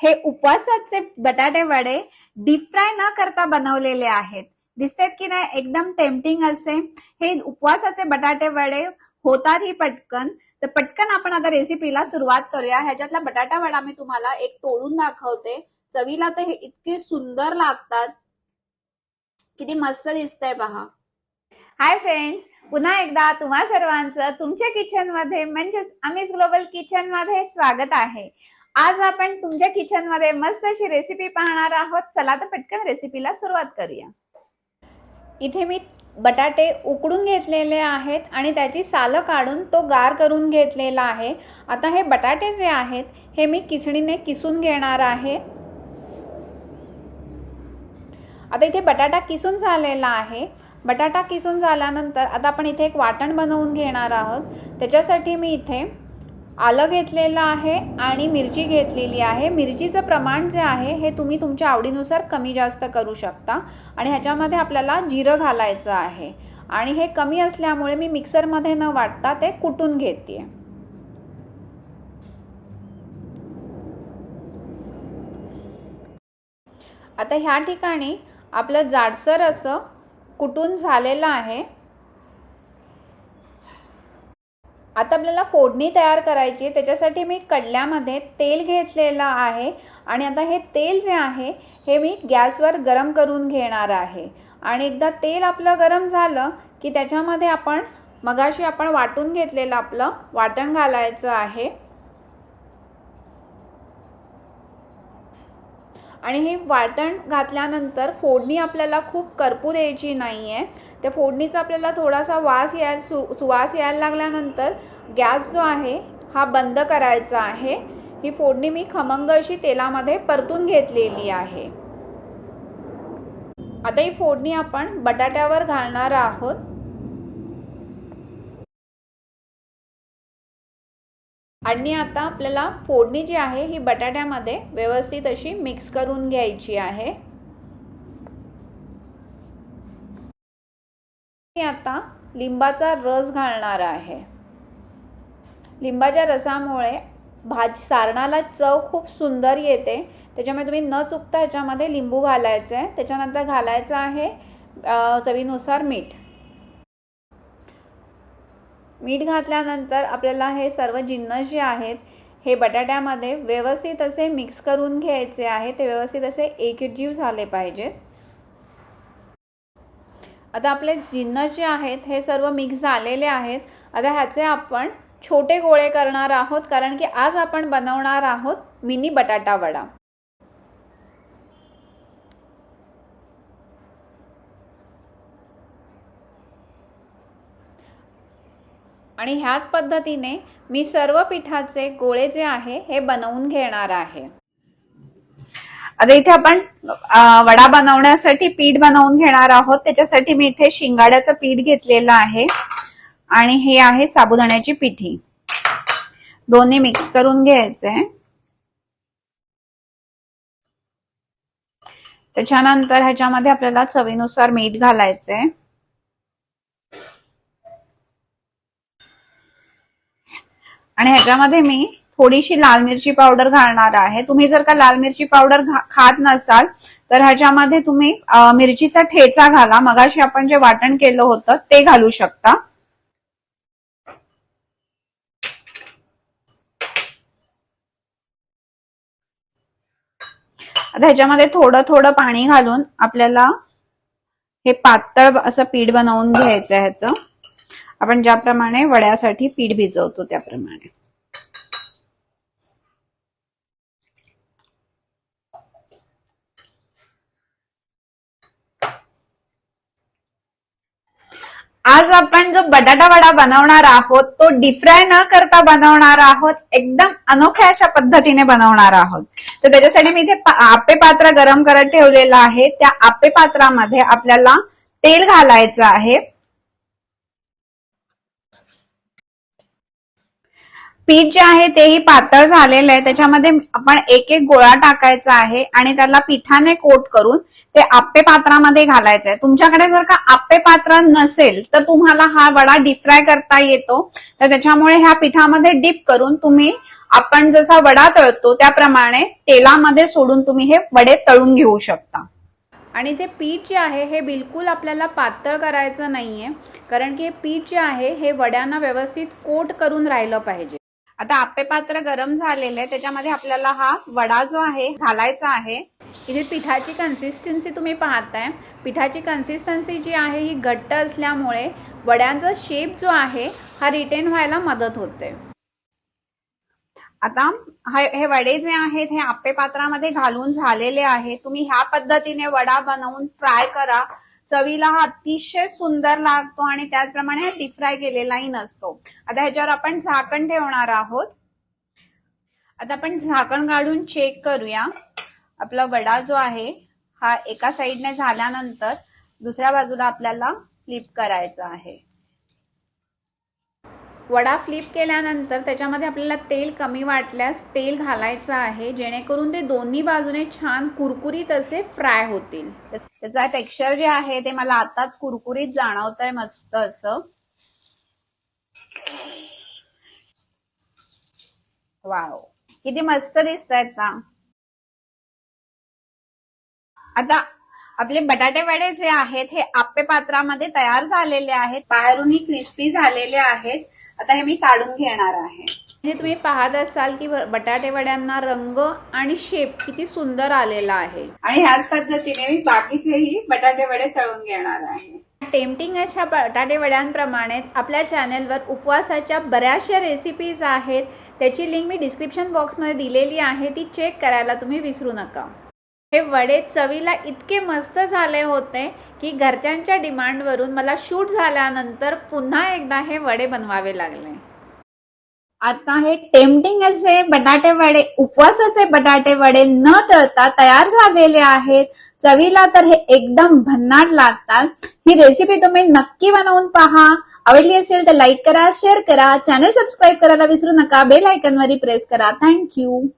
हे उपवासाचे बटाटे वडे डीप फ्राय न करता बनवलेले आहेत. दिसतात की नाही? एकदम टेम्पटिंग असे. हे उपवासाचे बटाटे वडे होतात ही पटकन. तर पटकन आपण आता रेसिपीला सुरुवात करूया. ह्याच्यातला बटाटा वडा मी तुम्हाला एक तोडून दाखवते. चवीला तर हे इतके सुंदर लागतात. किती मस्त दिसतंय पहा हाय फ्रेंड्स पुन्हा एकदा तुम्हा सर्वांचं तुमच्या किचनमध्ये म्हणजेच अमिस ग्लोबल किचनमध्ये स्वागत आहे. आज आपण तुमच्या किचनमध्ये मस्त अशी रेसिपी पाहणार आहोत. चला तर पटकन रेसिपीला सुरुवात करूया. इथे मी बटाटे उकडून घेतलेले आहेत आणि त्याची सालं काढून तो गार करून घेतलेला आहे. आता हे बटाटे जे आहेत हे मी किसणीने किसून घेणार आहे. आता इथे बटाटा किसून झालेला आहे. बटाटा किसून झाल्यानंतर आता आपण इथे एक वाटण बनवून घेणार आहोत. त्याच्यासाठी मी इथे आलं घेतलेलं आहे आणि मिरची घेतलेली आहे. मिरचीचं प्रमाण जे आहे हे तुम्ही तुमच्या आवडीनुसार कमी जास्त करू शकता. आणि ह्याच्यामध्ये आपल्याला जिरं घालायचं आहे. आणि हे कमी असल्यामुळे मी मिक्सरमध्ये न वाटता ते कुटून घेते आता ह्या ठिकाणी आपलं जाडसर असं कुटून झालेलं आहे. आता आपल्याला फोडणी तयार करायची आहे. त्याच्यासाठी मी कडल्यामध्ये तेल घेतलेलं आहे. आणि आता हे तेल जे आहे हे मी गॅसवर गरम करून घेणार आहे. आणि एकदा तेल आपलं गरम झालं की त्याच्यामध्ये आपण मगाशी आपण वाटून घेतलेलं आपलं वाटण घालायचं आहे. आणि हे वाटण घातल्यानंतर फोडणी आपल्याला खूप करपू द्यायची नाही आहे त्या फोडणीचा आपल्याला थोडासा वास यायला सु सुवास यायला लागल्यानंतर गॅस जो आहे हा बंद करायचा आहे. ही फोडणी मी खमंग अशी तेलामध्ये परतून घेतलेली आहे. आता ही फोडणी आपण बटाट्यावर घालणार आहोत. आणि आता आपल्याला फोडणी जी आहे ही बटाट्यामध्ये व्यवस्थित अशी मिक्स करून घ्यायची आहे. मी आता लिंबाचा रस घालणार आहे. लिंबाच्या रसामुळे भाज सारणाला चव खूप सुंदर येते. त्याच्यामुळे तुम्ही न चुकता ह्याच्यामध्ये लिंबू घालायचं. आहे त्याच्यानंतर घालायचं आहे चवीनुसार मीठ. मीठ घातल्यानंतर आपल्याला हे सर्व जिन्नस जे आहेत हे बटाट्यामध्ये व्यवस्थित असे मिक्स करून घ्यायचे आहे. ते व्यवस्थित असे एकजीव झाले पाहिजेत. आता आपले जिन्नस जे आहेत हे सर्व मिक्स झालेले आहेत. आता ह्याचे आपण छोटे गोळे करणार आहोत कारण की आज आपण बनवणार आहोत मिनी बटाटा वडा. आणि ह्याच पद्धतीने मी सर्व पिठाचे गोळे जे आहे हे बनवून घेणार आहे. आता इथे आपण वडा बनवण्यासाठी पीठ बनवून घेणार आहोत. त्याच्यासाठी मी इथे शिंगाड्याचं पीठ घेतलेलं आहे. आणि हे आहे साबुदाण्याची पिठी. दोन्ही मिक्स करून घ्यायचे. त्याच्यानंतर ह्याच्यामध्ये आपल्याला चवीनुसार मीठ घालायचंय आणि ह्याच्यामध्ये मी थोडीशी लाल मिरची पावडर घालणार आहे. तुम्ही जर का लाल मिरची पावडर खात नसाल तर ह्याच्यामध्ये तुम्ही मिरचीचा ठेचा घाला. मगाशी आपण जे वाटण केलं होतं ते घालू शकता. ह्याच्यामध्ये थोडं थोडं पाणी घालून आपल्याला हे पातळ असं पीठ बनवून घ्यायचं ह्याचं. आपण ज्याप्रमाणे वड्यासाठी पीठ भिजवतो त्याप्रमाणे. आज आपण जो बटाटा वडा बनवणार आहोत तो डिफ्राय न करता बनवणार आहोत एकदम अनोख्या अशा पद्धतीने बनवणार आहोत. तर त्याच्यासाठी मी इथे आपे पात्र गरम करत ठेवलेलं आहे. त्या आपे पात्रामध्ये आपल्याला तेल घालायचं आहे. पीठ जे आहे तेही पातळ झालेलं आहे. त्याच्यामध्ये आपण एक एक गोळा टाकायचा आहे आणि त्याला पिठाने कोट करून ते आप्पे पात्रामध्ये घालायचं आहे. तुमच्याकडे जर का आप्पे पात्र नसेल तर तुम्हाला हा वडा डिफ्राय करता येतो. तर त्याच्यामुळे ह्या पिठामध्ये डीप करून तुम्ही आपण जसा वडा तळतो त्याप्रमाणे तेलामध्ये सोडून तुम्ही हे वडे तळून घेऊ शकता. आणि ते पीठ जे आहे हे बिलकुल आपल्याला पातळ करायचं नाही आहे कारण की हे पीठ जे आहे हे वड्यांना व्यवस्थित कोट करून राहिलं पाहिजे. आता आप्पे पात्र गरम झालेलं आहे त्याच्यामध्ये आपल्याला हा वडा जो आहे घालायचा आहे. इथे पिठाची कन्सिस्टन्सी तुम्ही पाहताय. पिठाची कन्सिस्टन्सी जी आहे ही घट्ट असल्यामुळे वड्यांचा शेप जो आहे हा रिटेन व्हायला मदत होते. आता हे वडे जे आहेत हे आप्पे पात्रामध्ये घालून झालेले आहे तुम्ही ह्या पद्धतीने वडा बनवून फ्राय करा. चवीला हा अतिशय सुंदर लागतो आणि त्याचप्रमाणे डीप फ्राय केलेलाही नसतो. आता ह्याच्यावर आपण झाकण ठेवणार आहोत. आता आपण झाकण काढून चेक करूया. आपला वडा जो आहे हा एका साईडने झाल्यानंतर दुसऱ्या बाजूला आपल्याला फ्लिप करायचा आहे. वडा फ्लिप केल्यानंतर त्याच्यामध्ये आपल्याला तेल कमी वाटल्यास तेल घालायचं आहे. जेणेकरून ते दोन्ही बाजूने छान कुरकुरीत असे फ्राय होतील. त्याचा टेक्स्चर जे आहे ते मला आताच कुरकुरीत जाणवत आहे मस्त असं. वाव किती मस्त दिसत आहेत ना आता आपले बटाटे वडे जे आहेत हे आप्पे पात्रामध्ये तयार झालेले आहेत. बाहेरूनही क्रिस्पी झालेले आहेत. आता हे मी काढून घेणार आहे. हे तुम्ही पाहत असाल की बटाटे वड्यांना रंग आणि शेप किती सुंदर आलेला आहे. आणि ह्याच पद्धतीने मी बाकीचेही बटाटे वडे तळून घेणार आहे. टेम्पटिंग अशा बटाटे वड्यांप्रमाणेच आपल्या चॅनेलवर उपवासाच्या बऱ्याचशा रेसिपीज आहेत. त्याची लिंक मी डिस्क्रिप्शन बॉक्समध्ये दिलेली आहे. ती चेक करायला तुम्ही विसरू नका. हे वडे चवीला इतके मस्त झाले होते की घरच्यांच्या डिमांडवरून मला शूट झाल्यानंतर पुन्हा एकदा हे वडे बनवावे लागले. आता हे टेम्पटिंग असे बटाटे वडे उपवासाचे बटाटे वडे न टळता तयार झालेले आहेत. चवीला तर हे एकदम भन्नाट लागतात. ही रेसिपी तुम्ही नक्की बनवून पहा. आवडली असेल तर लाईक करा शेअर करा. चॅनल सबस्क्राईब करायला विसरू नका. बेल आयकॉनवरही प्रेस करा. Thank you